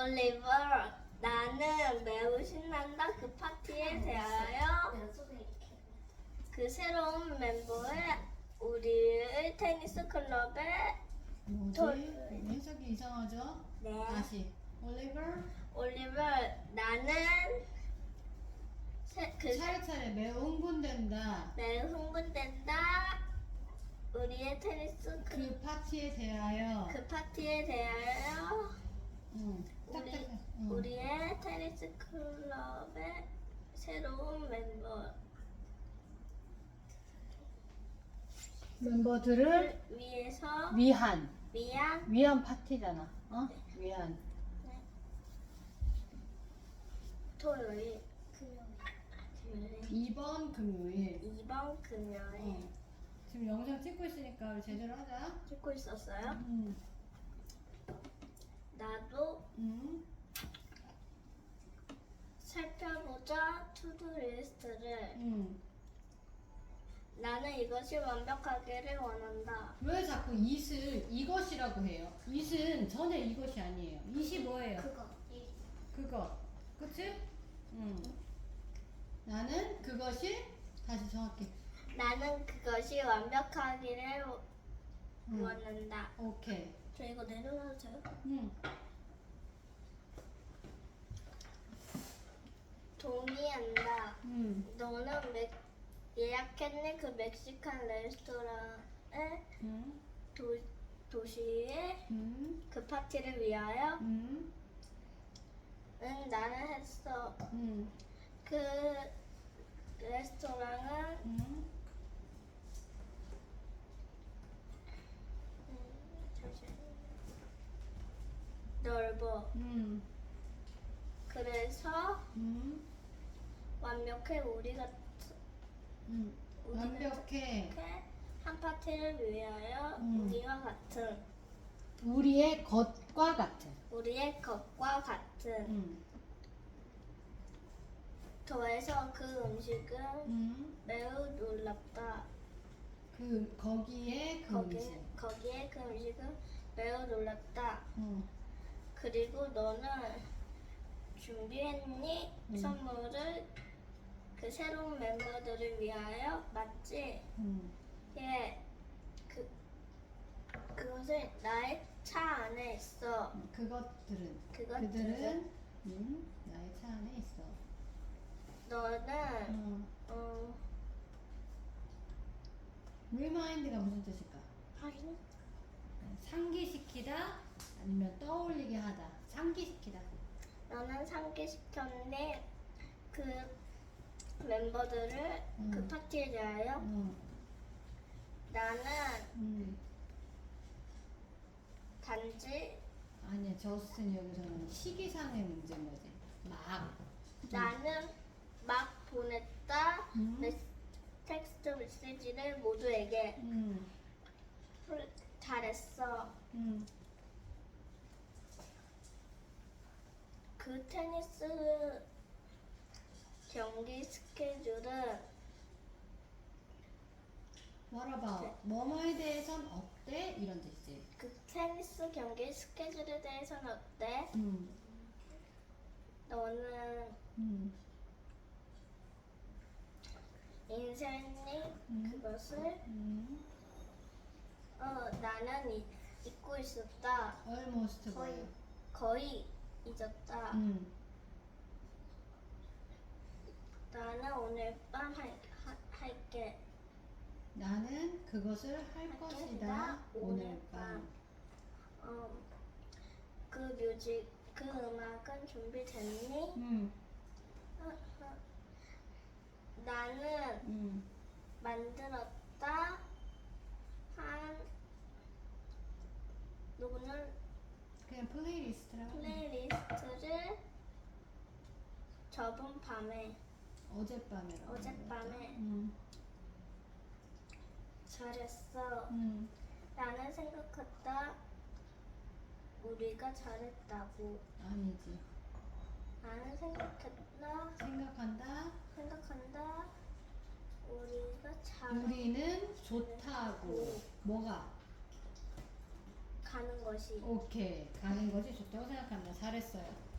올리버 나는 매우 신난다 그 파티에 대하여 그 새로운 멤버의 우리의 테니스 클럽에 뭐지? 돌. 해석이 이상하죠? 네 다시. 올리버 올리버 나는 새- 그 차례차례 매우 흥분된다. 매우 흥분된다 우리의 테니스 클- 그 파티에 대하여. 그 파티에 대하여 응. 우리 딱딱해. 응. 우리의 테니스 클럽의 새로운 멤버를 멤버들을 위해서 위한 위한 위한 파티잖아. 어? 위한. 토요일 금요일 이번 금요일. 이번 금요일 어. 지금 영상 찍고 있으니까 우리 제대로 하자. 찍고 있었어요. 응. 나도 응. 살펴보자 투두 리스트를 응. 나는 이것이 완벽하기를 원한다. 왜 자꾸 it을 이것이라고 해요? it은 전혀 이것이 아니에요. it이 뭐예요? 그거 그거. 그치? 응. 나는 그것이 다시 정확히. 나는 그것이 완벽하기를 응. 원한다. 오케이. 저 이거 내려놔도 돼요? 응. 동의한다. 응. 너는 맥, 예약했니 그 멕시칸 레스토랑의 응. 도, 도시의 응. 그 파티를 위하여? 응. 응, 나는 했어. 응. 그 레스토랑은 응. 음, 잠시만요. 응. 그래서 응. 완벽해 우리가 응. 우리가 완벽해. 한 파티를 위하여 음. 우리와 같은 우리의 것과 같은. 우리의 것과 같은 응. 더해서 그 음식은 응. 매우 놀랍다. 그 거기에 그 거기, 음식. 거기에 그 음식은 매우 놀랍다. 응. 그리고 너는 준비했니? 음. 선물을 그 새로운 멤버들을 위하여 맞지? 응. 예. 그 그것을 나의 차 안에 있어. 그것들은 그것들은 그들은 응. 나의 차 안에 있어. 너는 응. 어 remind가 무슨 뜻일까? 확인 상기시키다 아니면 떠올리게 하다. 상기시키다. 너는 상기시켰니? 그 멤버들을 음. 그 파티에 대하여 응. 나는 응. 단지 아니야 저스틴 여기서는 시기상의 문제인 거지. 막. 나는 막 보냈다 음. 메시, 텍스트 메시지를 모두에게 응. 훌- 잘했어. 응. 그 테니스 경기 스케줄은 What about 뭐뭐에 대해선 어때? 이런 뜻이지. 그 테니스 경기 스케줄에 대해서는 어때? 응. 너는 응. 인쇄했니? 음. 그것을 응. 어 나는 이, 잊고 있었다. Almost 거의 뭐예요? 거의 잊었다. 응. 나는 오늘 밤 할, 하, 할게. 나는 그것을 할할 것이다. 오늘 밤. 어, 그 뮤직 그 음악은 준비됐니? 응. 어, 어. 나는 응. 만들었다 한 오늘 그냥 플레이리스트라고. 플레이리스트를 저번 밤에 어젯밤이라고. 어젯밤에. 응. 잘했어. 응. 나는 생각했다 우리가 잘했다고. 아니지. 나는 생각했다 생각한다. 생각한다 우리가 잘 우리는 좋다고. 뭐가? 가는 것이 오케이. 가는 것이 좋다고 생각합니다. 잘했어요.